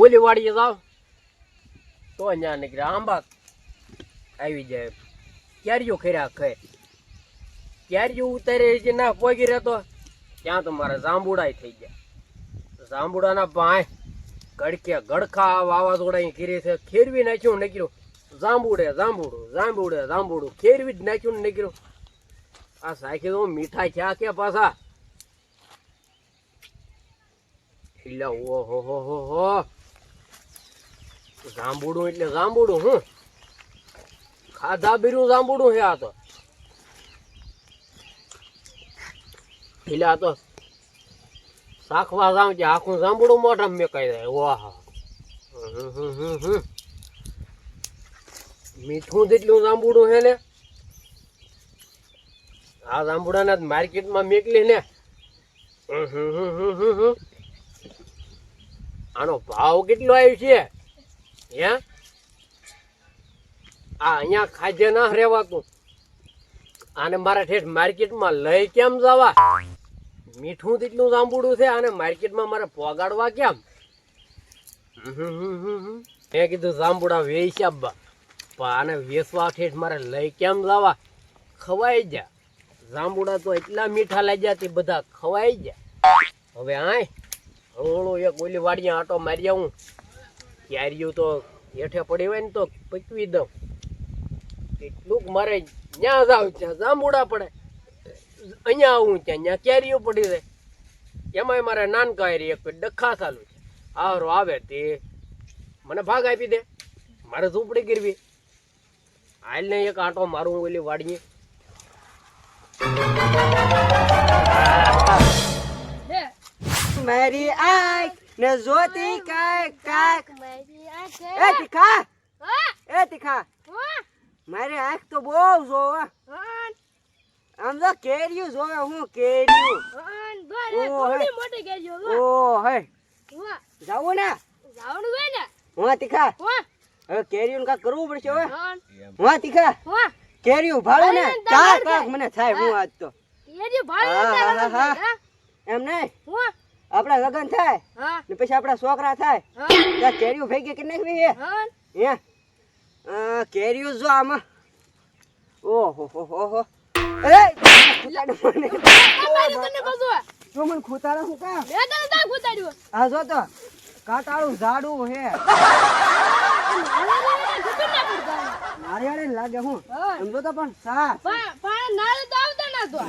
ઓલી વાડીએ જાવ તો અહીંયા નીકળે આંબા આવી જાય. ક્યારીઓ ખર્યા ખે ક્યારીઓ ઉતારે જે ના પોગી રહેતો, ત્યાં તો મારે જાંબુડાય થઈ ગયા. જાંબુડાના ભાઈ ગડકે ગડખા વાવાઝોડા ઘીરે છે. ખેરવી નાખ્યું નીકળ્યું. જાંબુડે જાંબુડું જાંબુડે જાંબુડું. ખેરવી જ નાખ્યું નીકળ્યું. આ સાખી તો મીઠાઈ થયા કે પાછા? એટલે ઓહો હો હો હો. જાંબુડું એટલે જાંબુડું હું ખાધા બીરું જાંબુડું છે આ તો. આ તો શાખવા જાઉં કે આખું જાંબુડું મોઢામાં મેકાઈ જાય. વાહ. મીઠું જેટલું જાંબુડું છે ને, આ જાંબુડાના માર્કેટમાં મેકલી ને. આનો ભાવ કેટલો આવ્યો છે? હે? ના રહેવાતું. આને મારા ઠેઠ માર્કેટમાં લઈ કેમ જવા? મીઠું તેટલું સાંભળું છે, આને માર્કેટમાં મારે પોગાડવા કેમ? મેં કીધું સાંભળા વેચ્યા પણ આને વેચવા ઠેઠ મારે લઈ કેમ જવા? ખવાઈ જા. જાંબુડા તો એટલા મીઠા લાગ્યા તે બધા ખવાઈ ગયા હવે આય. હળો એક ઓલી વાડીએ આટો મારી આવું. ક્યારિયું તો હેઠે પડી હોય ને તો પકવી દઉં. કેટલુંક મારે ત્યાં જાવ ત્યાં જાંબુડા પડે. અહીંયા આવું ત્યાં ત્યાં કેરીઓ પડી રહે. એમાંય મારે નાનકા એરી એક ડખા ચાલુ છે. આરો આવે તે. મને ભાગ આપી દે. મારે ઝૂંપડી ગીરવી. હાલ ને એક આંટો મારું ઓલી વાડીએ. મારી આંખ ને જોતી કાંઈક. કાક એ તીખા. એ તીખા. મારી આંખ તો બહુ જોવે. આમ તો કેરીયું જોવે હું કેરીયું ઓ હે. જાવું ને? જાવણું હોય ને? હા તીખા. હવે કેરીયું કા કરવું પડશે હવે હા તીખા. કેરિયું કેરીયું ભાડું ને. ચાર તમારે મને થાય હું આજ તો. હા. હા એમ નહીં? આપણા લગ્ન થાય ને પછી આપડા છોકરા થાય ત્યાં કેરીયું ભેગી કે નાખવી છે. હા. અ, જો આમાં. ઓહો હો હો હો. કાટાળું ઝાડું હે નારિયેળી લાગે હું. તો પણ સા પણ નાળે તો આવતા ના તો.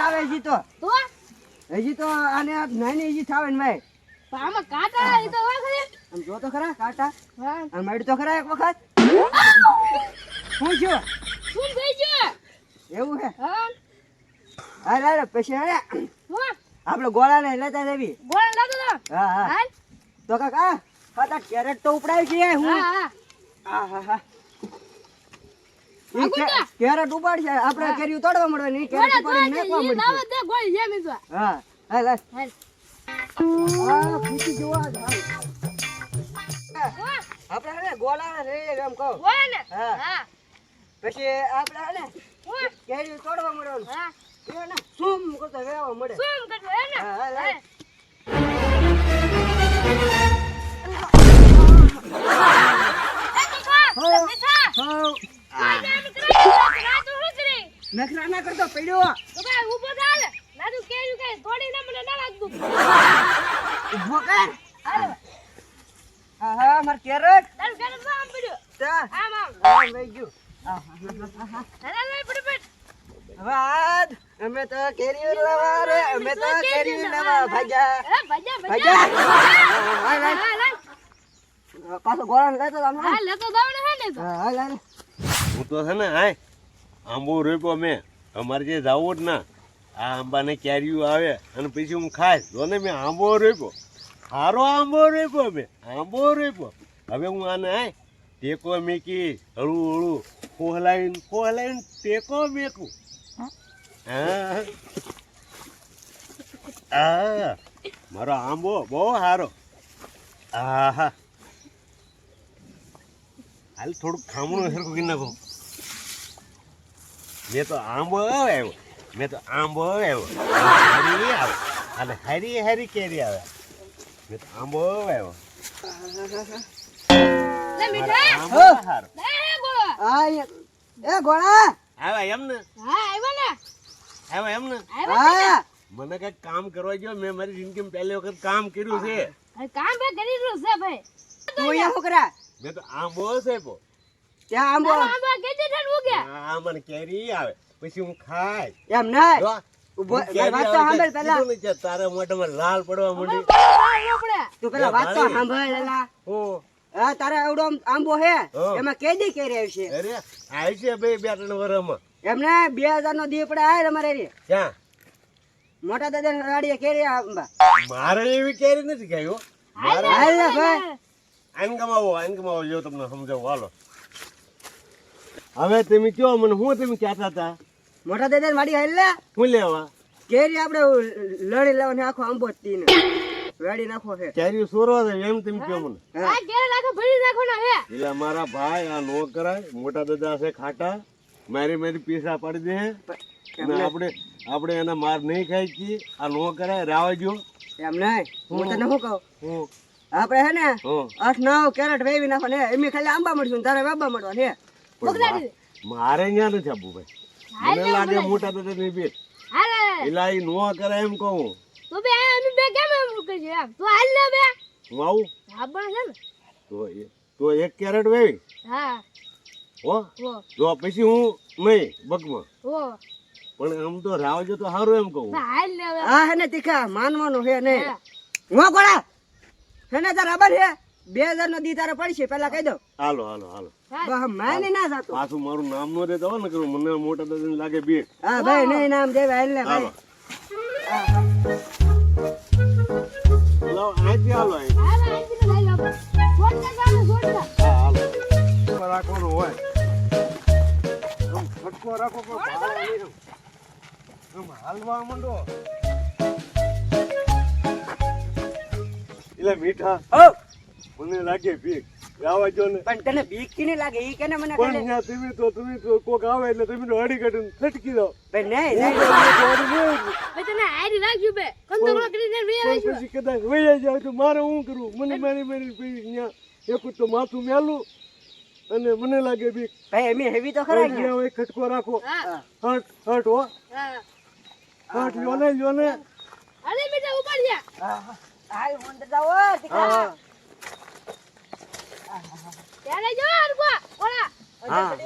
આવે તો? હજી તો આને નાની હજી થાવે ને ભાઈ. આમાં કાંટા એ તો હોય ખરી. આમ જો તો ખરા કાંટા. હા. આમ તો ખરા એક વખત. શું છું? શું થઈ ગયું? એવું હે? હા. અરે અરે પછી અરે આપણે ગોળાને લેતા દેવી ગોળા લાગો તો હા હા. તો કાકા ફટા કેરેટ તો ઉપડાવી છે. હું હા હા. હા હા હા. કેરેટ ઉપાડશે આપણે કેરીયું તોડવા મળે ઈ કેરેટ ગોળા નાખવા ઈ દે ગોળ જેમ ઈ હા હાલ હાલ. હાલ. હા જોવા જ હાલ. આપણે હે એમ કહો. ગોળ ને હા. હા. પછી આપણે હે ને કેરીયું તોડવા મળવાનું હા. એ ને સુમ કરતો વેવા મળે? શું કરવું હે ને? હા, હાલ, હાલ. કરી. નખરા ના કરતો પડ્યો તો ભાઈ ઊભો થાલ. નાનું કેળું કાંઈ તોડીને મને ના લાગતું. ઊભો કર હા હા માર કેરેટ તારું ઘરે તો આમ પડ્યું. તા આમ, આમ. લઈ ગયું અમે તો કેરીયું લાવા રે અમે તો કેરીયું લાવા ભાજા ભજા, ભજા. પાછો ગોળા લેતો જામ હા, લેતો દઉં ને હે હા. હું તો છે ને હાય આંબો રોપ્યો મેં અમારે જે જાવું જ ના આ આંબાને કેરીઓ આવે અને પછી હું ખાઈશ. જો ને મેં આંબો રોપ્યો. સારો આંબો રોપ્યો મેં આંબો રોપ્યો. હવે હું આને હાય ટેકો મેકી હળું હળું કોહલાવીને કોહલાવીને ટેકો મેકું. હા. હા. મારો આંબો બહુ સારો હા હા હાલ થોડુંક ખામણું સરખું કરી નાખો. મેં તો આંબો આવ્યો. મેં તો આંબો આવ્યો. હરી આવે. અને હરી હરી કેરી આવે. મેં તો આંબો એ ગોળા. આવ્યા એમ ને? હા આવ્યો ને. આવ્યા એમ ને? હા. મને કઈ કામ કરવા ગયો મેં મારી જિંદગીમાં પહેલી વખત કામ કર્યું છે. કામ કરી રહ્યું છે ભાઈ. તું અહીંયા શું મેં તો આંબો છે ત્યાં આંબો આંબો કેજે ઠાલ ઉગ્યા આ મને કેરી આવે પછી હું ખાય. એમ ના ઊભો વાત તો સાંભળ પેલા કીધું તારા મોઢામાં લાલ પડવા માંડી. તું પેલા વાત તો સાંભળ લેલા હું. હા તારે એવડો આંબો હે એમાં કેદી કેરી આવશે અરે આવી છે બે બે ત્રણ વર્ષમાં એમને બે હજાર નો દીપડે આવે તમારે રે ક્યાં? મોટા દાદા ગાડીએ કેરી આંબા. મારે એવી કેરી નથી કહ્યું હો. મારે હાલ ભાઈ. આઈન કમાવો આઈન કમાવો જો તમને સમજાવું. હાલો. હવે તમે કયો મને હું તમે કહેતા હતા? મોટા દાદા વાડી હાલ લે. હું લેવા કેરી આપણે લડી લેવાની આખો આંબો જ તીને. વેડી નાખો છે. કેરી સોરો છે એમ તમે કયો મને. આ કેરી નાખો ભરી નાખો ના હે એટલે મારા ભાઈ આ નો કરાય. મોટા દાદા છે ખાટા. મારી મારી પીસા પડી દે અને આપણે આપણે એના માર નહીં ખાઈ છીએ આ નો કરાય રાવા ગયો એમ નહીં હું? તને શું કહું? હું? આપણે હે ને હું? આઠ નવ કેરેટ વેવી નાખો ને એમ ખાલી આંબા મળશું તારે વેબા મળવા ને બગડાડી મારે અહીંયા નથી આપવું ભાઈ. મને લાગે મોટા દાદા ની બેટ હાલે એટલે નો કરે એમ કહું. તો બે અમે બે કેમ એમ કરજે એમ તો હાલ લે બે. હું આવું? હા પણ છે ને? તો એ- તો એક કેરેટ વેવી હા. હો? જો પછી હું નહીં બગમાં. વો પણ આમ તો રાવજો તો સારું એમ કહું. હાલ લે હવે હા હે ને તીખા માનવાનું હે ને. હું. કોડા હે ને તાર આબર છે બે હજાર નો દી તારે પડશે પેલા કહી દો. હાલો હાલો હાલો. હા. માની ના જાતો. પાછું મારું નામ નો રે હોય ને કરું મને મોટા દાદા લાગે બે. હા ભાઈ નહીં નામ દેવા હાલ ને ભાઈ. લાવો, અહીંથી હાલો. હા અહીંથી લઈ લો હા હાલો. ઉપર હોય. આમ ફટકો રાખો પણ ભાડે નહીં. આમ હાલવા માંડો. એટલે મીઠા. મને લાગે ભીખ. રાવા જો ને. પણ તને બીક લાગે ઈ કેને મને પણ તમે તો તમે તો કોક આવે એટલે તમે તો હળી કાઢીને છટકી દો ભાઈ નહીં નહીં. ભાઈ તને હારી રાખ્યું બે. કંદોકડો કરીને વે રાખ્યું પછી કદાચ વહી જાય તો મારે શું કરું મને મારી મારી ત્યાં એક તો માથું મેલું અને મને લાગે બીક. ભાઈ એમ હેવી તો ખરા જ્યાં હોય ખટકો રાખો. હટ હટ હો. હટ લ્યો ને લ્યો ને. અરે બેટા ઉપાડ જા હાલ મંદ જાઓ તીખા. ત્યારે જો અરગો ઓલા. હા.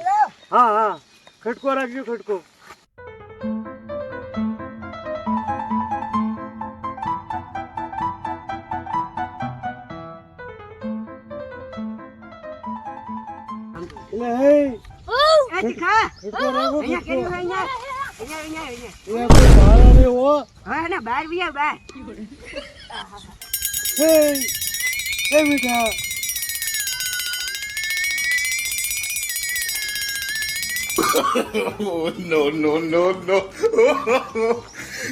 હા હા. ખટકો રાખજો ખટકો. બાર બીજા બાર એ ખટકો રાખો અહીંયા ખટકો કેરી હોય અહીંયા અહીંયા અહીંયા અહીંયા એ કોઈ ભાડા નહીં હો હા ને બહાર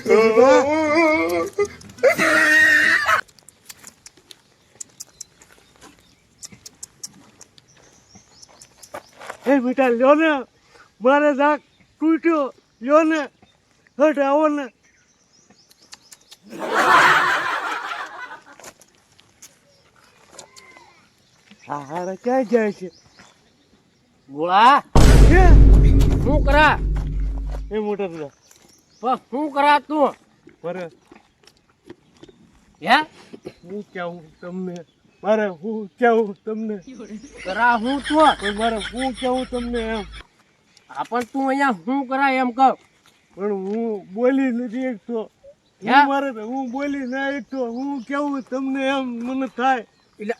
વિયા બહાર હે હે મીઠા હે મીઠા લ્યો ને મારે દાગ તૂટ્યો લ્યો ને હટ આવો ને હા હારે ક્યાં જાય છે ગોળા હે શું કરા? એ મોટર બસ શું કરા તું? મારે હે? હું કેવું તમને? મારે હું કેવું તમને? કરા હું તું? મારે હું કેવું તમને એમ? આ પણ તું અહીંયા શું કરા એમ કહું? પણ હું બોલી નથી એકતો હે? મારે હું બોલી ના એકતો હું કેવું તમને એમ મને થાય? એટલે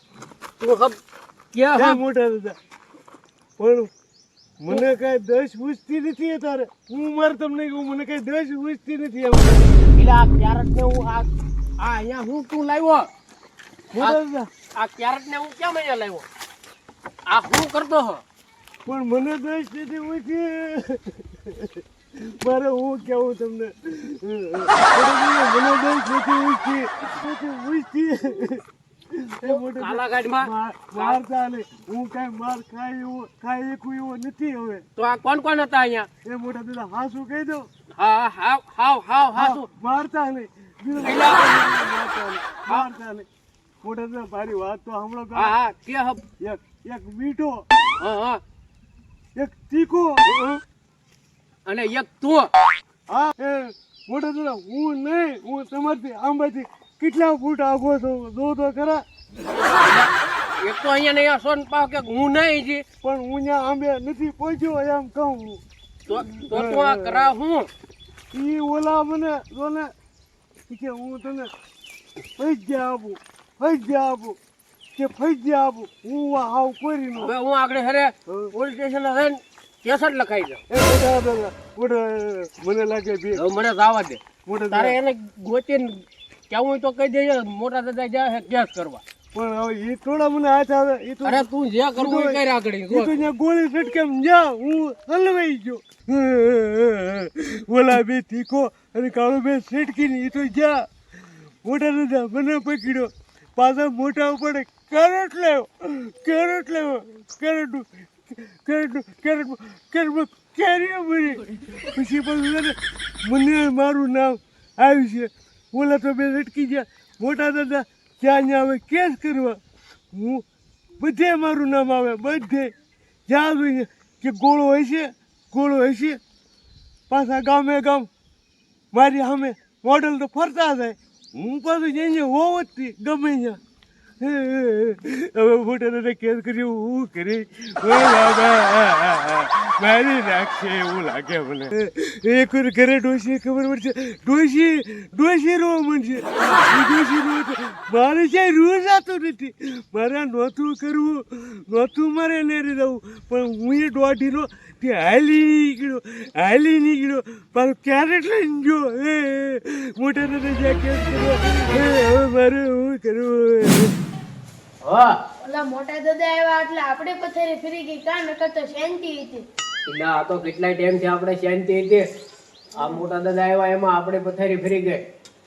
તું હબ કે હે મોટા દાદા પણ મને કઈ દસ પૂછતી નથી અત્યારે તારે. હું મારે તમને કહું મને કઈ દસ પૂછતી નથી પેલા ક્યારેક ને હું આ આ અહીંયા હું તું લાવ્યો? આ ક્યારેક ને હું કેમ અહીંયા લાવ્યો? આ હું કરતો હો? પણ મને દસ નથી પૂછી મારે હું કેવું તમને? મને દસ નથી નથી પૂછતી. માર માર ચાલે. હું કઈ માર ખાઈ એવો ખાઈ એકું એવો નથી હવે. તો આ કોણ કોણ હતા અહીંયા? એ મોટા દાદા હાસું કહી દો. હા હાવ હાવ હાવ હા તું મારતા નહીં બીજું એલા. મારતા નહીં મારતા નહીં મોટા દાદા મારી વાત તો હમણાં હા હા કે એક એક મીઠો. હા હા. એક તીખો. અને એક તું હા એ મોટા દાદા હું નહીં હું તમારથી આંબાથી કેટલા ફૂટ આગો છો? જો તો ખરા. એક તો અહીંયા નહીં અહીંયા ને પાવ કે હું નહીં જી. પણ હું ત્યાં આંબે નથી પહોંચ્યો એમ કહું તો તો તું આ કરા હું. ઈ ઓલા મને જો ને કે હું તને ફૈજ્યા આપું ફૈજ્યા આપું કે ફૈજ્યા આપું. હું આ હાવ કોઈ નો. હવે હું આગળ હરે પોલીસ સ્ટેશન જઈને કેસર લખાઈ એ મોટા મને લાગે મને જવા દે. તારે એને ગોતીને કેવું હોય તો કહી દેજે મોટા દાદા જાય કેસ કરવા. પણ હવે એ થોડા મને હાથ આવે એ તો અરે તું જે કરવું એ કરી આગળ એ તો ત્યાં ગોળી છટકે જા હું હલવાઈ ગયો. ઓલા બે તીખો અને કાળો બે છટકી એ તો જા મોટા દાદા મને પકડ્યો. પાછા મોટા ઉપર કેરેટ લેવો કેરેટ લેવો કેરેટ કેરેટ કેરેટ કેરેટ બની પછી પછી ને મને મારું નામ આવ્યું છે. ઓલા તો બે લટકી ગયા. મોટા દાદા ત્યાં ત્યાં હવે કેસ કરવા. હું બધે મારું નામ આવે, બધે. જ્યાં જોઈએ કે ગોળો હોય ગોળો હોય પાછા ગામે ગામ મારી સામે મોડલ તો ફરતા થાય હું પાછું જઈને હોવ જ ગમે ત્યાં. હવે મોટા કેદ કર્યો હું કરી મારી નાખશે એવું લાગે મને. એક વાર ઘરે ડોશી ખબર પડશે, ડોશી ડોશી રોવા મળશે ડોશી રોવા મારે ક્યાંય રોજ જાતો નથી. મારે નહોતું કરવું, નહોતું મારે લેરી જવું. પણ હું એ દોઢીનો તે હાલી નીકળ્યો હાલી નીકળ્યો. પાછો ક્યારેક લઈને ગયો. એ મોટા દાદા જ્યાં કેસ કર્યો. હવે મારે હું કરવું? ઓલા મોટા દાદા આવ્યા એટલે આપણે પથારી ફરી ગઈ કા? નકર તો શાંતિ હતી. ના આ તો કેટલા ટાઈમથી આપણે શાંતિ હતી. આ મોટા દાદા આવ્યા એમાં આપણે પથારી ફરી ગઈ.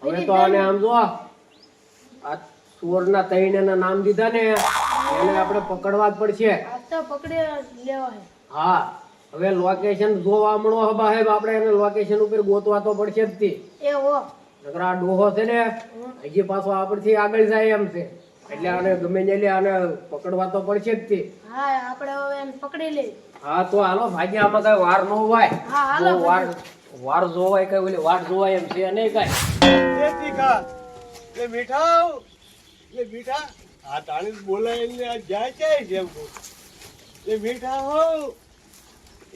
હવે તો આને આમ જો આ ચોરના તૈણેના નામ દીધા ને એને આપણે પકડવા જ પડશે. આ તો પકડી લેવા હા હવે લોકેશન જોવા મળો હે સાહેબ આપણે એને લોકેશન ઉપર ગોતવા તો પડશે જ તે. એ હો. નકર આ ડોહો છે ને હજી પાછો આપણથી આગળ જાય એમ છે. એટલે આને ગમે ને આને પકડવા તો પડશે જ તે. હા આપણે હવે એને પકડી લઈ હા તો હાલો ભાજી આમાં કઈ વાર ન હોય. હા, હાલો વાર વાર જોવાય કઈ ઓલી વાર જોવાય એમ છે નહીં કઈ. એ તીખા એ મીઠા લે મીઠા. આ તાણી બોલાય એટલે આ જાય ક્યાંય છે જેમ. એ મીઠા હો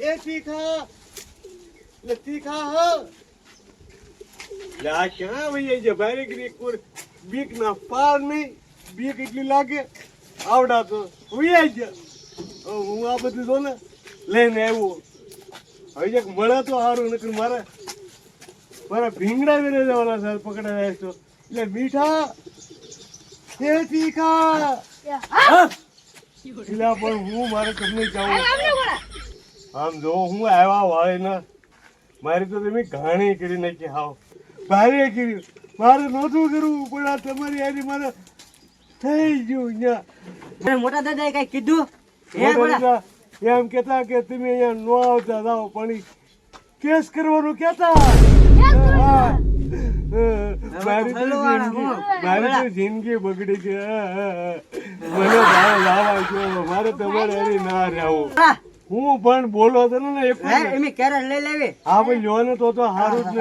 એ તીખા લે તીખા હો. લે આ ક્યાં ભાઈ એક વાર બીક ના પાર નહીં બીક એટલી લાગે આવડા તો વહી ગયા. હું આ બધું જો ને લઈને આવ્યો. હવે એક મળે તો સારું નકર મારે મારા ભીંગડા વેરે જવાના સર પકડાયા છે. તો એટલે મીઠા એ તીખા? એટલે પણ હું મારે તમને જાઉં. આમ જો હું આવ્યા વાળે ના મારી તો તમે ઘાણી કરી નાખી હાવ. ભારે કર્યું. મારે નહોતું કરવું પણ આ તમારી યારી મારે થઈ ગયું મોટા દાદાએ કઈ કીધું? હે મોટા બોલા. દાદા એમ કહેતા કે તમે અહીંયા નો આવતા જાઓ પણ કેસ કરવાનું કહેતા. મારી તો જિંદગી બગડી છે. મને ભાવ લાવા છો મારે તમારે એની ના. રહેવું. હું પણ બોલો હતો ને એક હે કેરેટ લઈ લેવી? હા ભાઈ લ્યો ને તો તો સારું જ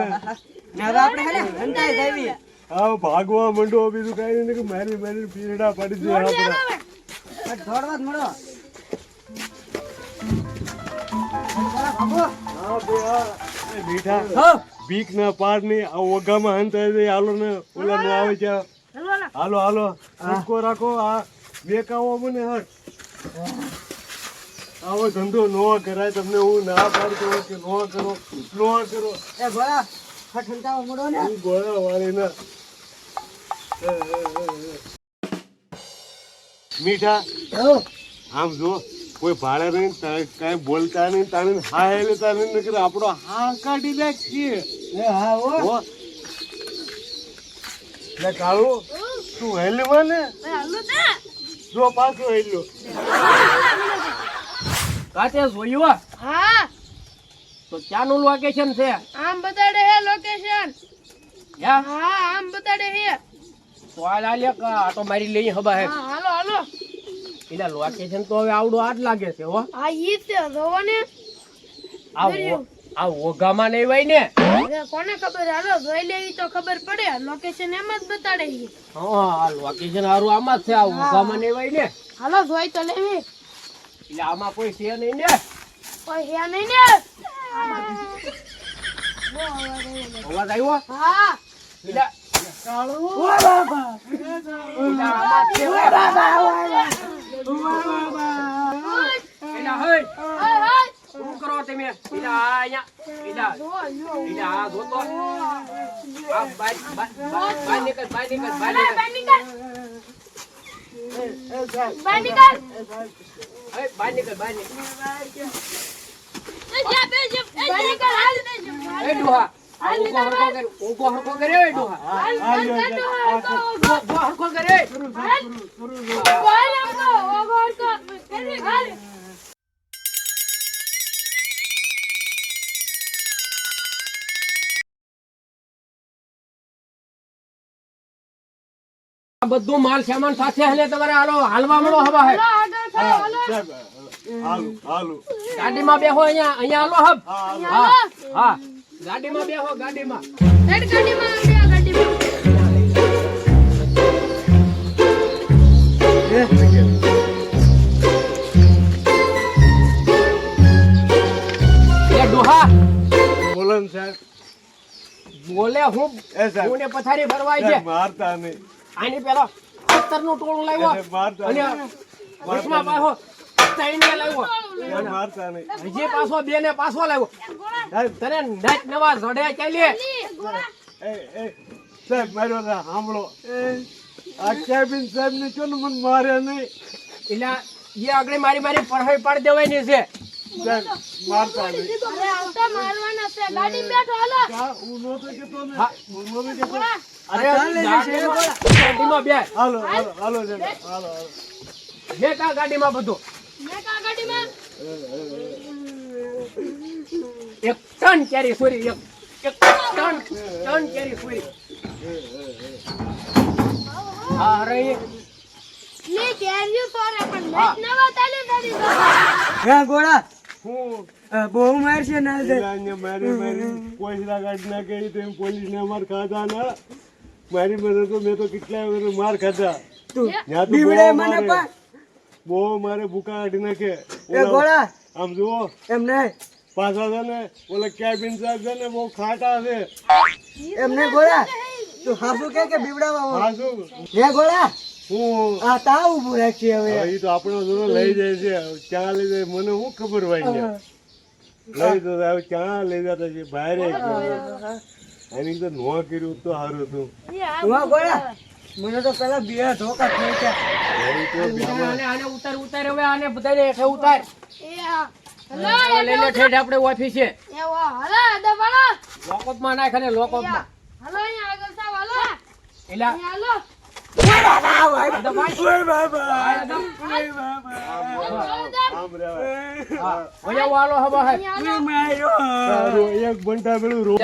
ને હવે આપણે હે ને હા ભાગવા મંડો બીજું કઈ નહીં મારી મારી પીરડા પડી જાય આપણા. આ દોડવા જ મળો. હા ભાઈ હા. મીઠા. હો. બીક ના પારની આ ઓગામાં જાય હાલો ને ઓલા નો આવે છે. હાલો હાલો. ટૂંકો રાખો આ બેકાવો મને હટ આવો ધંધો નો કરાય તમને હું ના પાડતો કે નો કરો નો કરો. એ બોલા ફટ હંતાવો ને? હું ગોળા વાળી ના. મીઠા? આમ જો કોઈ ભાડે નહીં કઈ બોલતા નહીં તાણે હા એટલે તાણે નીકળે. આપણો હા કાઢી દે છીએ હા હો. હો. લે કાળુ તું હેલવા ને? હાલો તા જો પાછો હેલ્યો. કાતે જોયું હા. તો ક્યાંનું લોકેશન છે? આમ બતાડે હે લોકેશન હા? આમ બતાડે હે. તો આ લાલે આટો મારી લઈ હબા હે. હાલો હાલો. એટલે લોકેશન તો હવે આવડો આ લાગે છે હો. આ ઈ છે જોવો ને. આ આ ઓગામાં નહીં હોય ને? કોને ખબર? હાલો જોઈ લેવી તો ખબર પડે. લોકેશન એમ જ બતાડે ઈ. હા આ લોકેશન હારું આમાં જ છે આ ઓગામાં નહીં હોય ને? હાલો જોઈ તો લેવી. એટલે આમાં કોઈ છે નહીં ને? કોઈ હે નહીં ને? અવાજ આવ્યો. હા હાય શું કરો તમે બાય નીકળ બાય નીકળ એ ડોહા. કર્યો ડોહા. બધું માલ સામાન સાથે હલે તમારે હાલો હાલવા મળો હવા હે. હાલો હાલો. ગાડીમાં બેહો અહીંયા અહીંયા હાલો હબ. હા હા ગાડીમાં બેહો ગાડીમાં. રેડ ગાડીમાં આ ગાડીમાં. એ ડોહા. બોલો ને સાહેબ. બોલે હું એ સાહેબ. હું ને પથારી ફરવાય છે. મારતા નહીં. આની પેલા અત્તરનું ટોળું એ લાવ્યો સાહેબ, મારતા લાવ્યો. હજી પાછો બે ને પાછો લાવ્યો. તને નાચ નવા જોડે ચાલીએ એ એ સાહેબ મારો સાંભળો આ કેબિન સાહેબ ને ચો ને મને મારે નહીં? એટલે એ આગળ મારી મારી પડહાઈ પાડી દેવાની છે. મારતા નહીં. અરે આવતા મારવાના છે. ગાડી બેઠો હાલો. હું નહોતો કહેતો ને. હું. નહોતો કહેતો અરે ગાડીમાં ગાડીમાં બે. હાલો હાલો હાલો હાલો હાલો. બે કા ગાડીમાં બધું? એક ટન કેરી સોરી એક એક ટન ટન કેરી સોરી હા રે લે કેરીઓ ફોર પણ હા. મેચ નવા તાલે તારી હે ગોળા. હું. બહુ મારશે ના દે મારી મારી પોલીસના કાઢ ના કરી તેમ પોલીસ પોલીસને માર ખાધા ના. મારી મને તો મેં તો કેટલા વાર માર ખાધા. તું બીવડે મને. પણ બહુ મારે ભૂકા કાઢી નાખે. એ ગોળા! આમ જુઓ. એમ નહીં. પાછા છે ને ઓલા કેબિન સાહેબ છે ને બહુ ખાટા છે. એમ નહીં ગોળા! તું હાસુ કે કે બીવડાવા હાસુ? હે ગોળા? હું આ તા ઊભું રાખી હવે. હવે તો આપણો જોડો લઈ જાય છે. ક્યાં લઈ જાય? મને શું ખબર હોય ને લઈ તો હવે ક્યાં લઈ જતા છે બહાર એની તો નો કર્યું તો સારું હતું. ગોળા! મને તો પેલા બે ધોકા થઈ ગયા. આને ઉતાર ઉતાર હવે આને બધાને હેઠે ઉતાર. એ હા હલો લઈ લે ઠેઠ આપણે ઓફિસે. નાખ અને હલો અહીંયા આગળ સાવ હલો. એલા. હલો. એક ઘંટા પેલું રો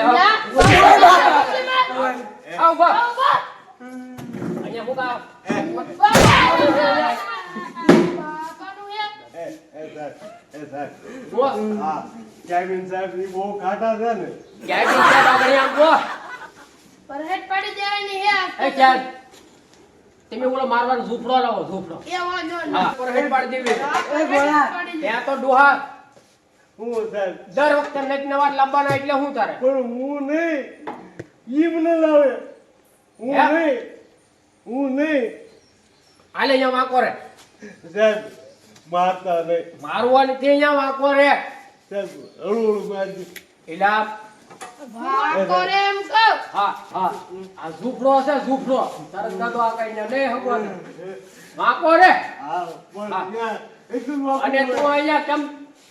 કેબિન સાહેબ પરહેટ મારવાનો ઝૂંપડો નો નો હા પર પાડી દેવી એ ગોળા ત્યાં તો ડોહા હું દર વખતે નેટ નવા લાવવાના એટલે હું તારે પણ હું નહીં ઈ ન લાવે હે? નહીં હું નહીં. આલે અહીંયા વાંકો રે. સાહેબ મારતા નહીં. મારવાની તે અહીંયા વાંકો રે. સાહેબ હળું હળું મારજો. એલા વાકો રે એમ કહો. હા હા. આ ઝૂંપડો છે ઝૂપડો. તરત કાઢો આ કઈ નહીં હગવો વાંકો રે. હા પણ અને તું અહીંયા કેમ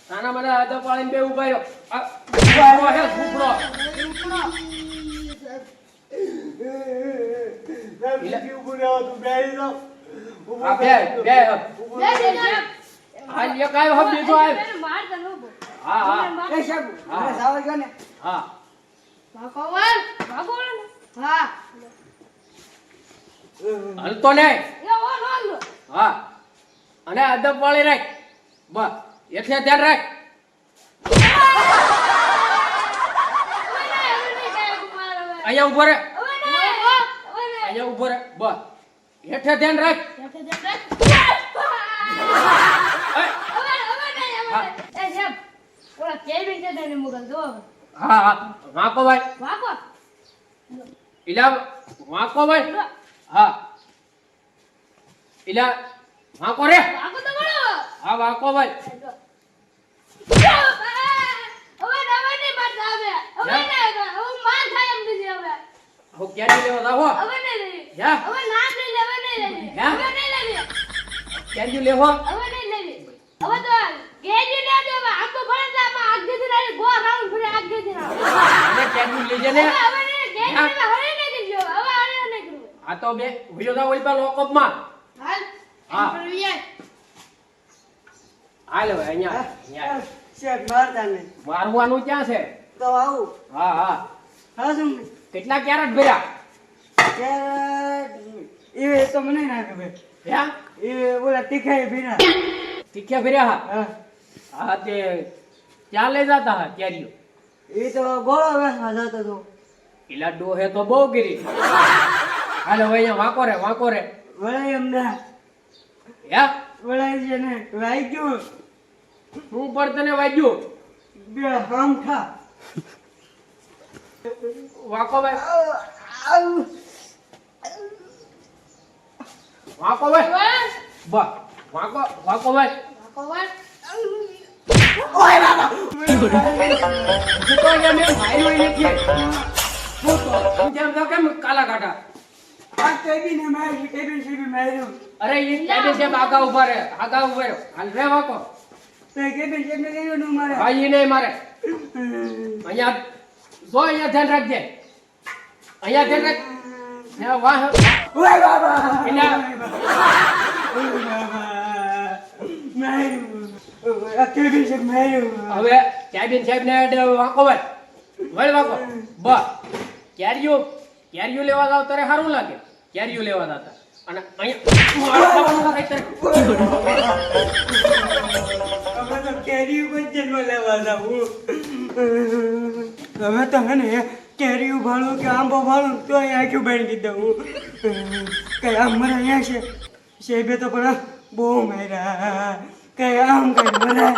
નાના મને હાથો પાડીને બે ઊભા રહ્યો? હા હા એ. હલતો નો નો હા અને અદબ વાળી રાખ બસ એટલે ધ્યાન રાખ અહીંયા ઊભો રહે અહીંયા ઊભો રહે. બ હેઠે ધ્યાન રાખ. હેઠે ધ્યાન રાખ. હા. હા વાંકો ભાઈ. વાગો ઇલા વાંકો ભાઈ. હા. ઇલા વાંકો રે. વાગો તો બોલો હા વાંકો ભાઈ. હવે હવે નહીં મારતા આવે હવે. નહીં હવે માર થાય એમ નથી હવે હું ક્યારે લેવા જાવ હવે નહીં લેવી યા હવે ના જ લઈ લે હવે નહીં લેવી યા? હવે નહીં લેવી ક્યારે લેવો. હવે નહીં લેવી હવે તો ગેજી ને દે આમ તો ભણે તો આમાં આગ દીધી રાઈ ગો રાઉન્ડ ફરે આગ દીધી રાઉન્ડ અને લેજે ને હવે હવે નહીં ગેજી યા? ને નહીં કરજો હવે હરી નહીં કરવું. આ તો બે વિડિયો દા ઓલી પર લોકઅપમાં. હાલ હા. એમ કરવી એ. હાલ હવે અહીંયા અહીંયા. શેઠ મારતા મારવાનું ક્યાં છે? તો આવું. હા હા. હા શું કેટલા કેરેટ ભર્યા? એ તો મને ના ખબર હે? એ ઓલા તીખાઈ ભીના તીખ્યા ભર્યા હા? હા. તે ક્યાં લઈ જતા હા કેરીઓ? એ તો ગોળો વેસવા જતો તો એલા ડોહે તો બહુ ગીરી હાલો અહીંયા વાંકો રે વાંકો રે. વળાય અમને હે? વળાય છે ને વાઈ ગયું હું પણ તને વાગ્યું? બે હામ ખા વાંકો ભાઈ. વાંકો વાંકો વાંકો મેં માર્યો ય નથી હું તો જેમ તો કેમ કાલા કાઢા આ કેબીને માર્યું કેબીન સીબી માર્યું અરે એ આગા ઊભા રે આગા ઊભા રહ્યો હાલ રે વાંકો. તો કેબીન સીબને કહ્યું નું મારે. ભાઈ મારે. અહીંયા જો અહીંયા ધ્યાન રાખજે. અહીંયા ધ્યાન રાખ. વાહ. ઓય બાબા એના હવે કેબિન સાહેબ ને વાંકો ભાઈ. વળ વાંકો. બસ કેરીઓ કેરીઓ લેવા જાવ તારે સારું લાગે. કેરીઓ લેવા જાતા અને અહીંયા. મારા ખાવાનું થાય તારે. હવે તો કેરી ઉપર જન્મ લેવા જાવું હવે તમે હે ને કેરી ભાળું કે આંબો ભાડું તો આંખ્યું બની દઉં. કઈ આમ મને અહીંયા છે? શેબે તો પણ બહુ માર્યા. કઈ આમ કઈ મને?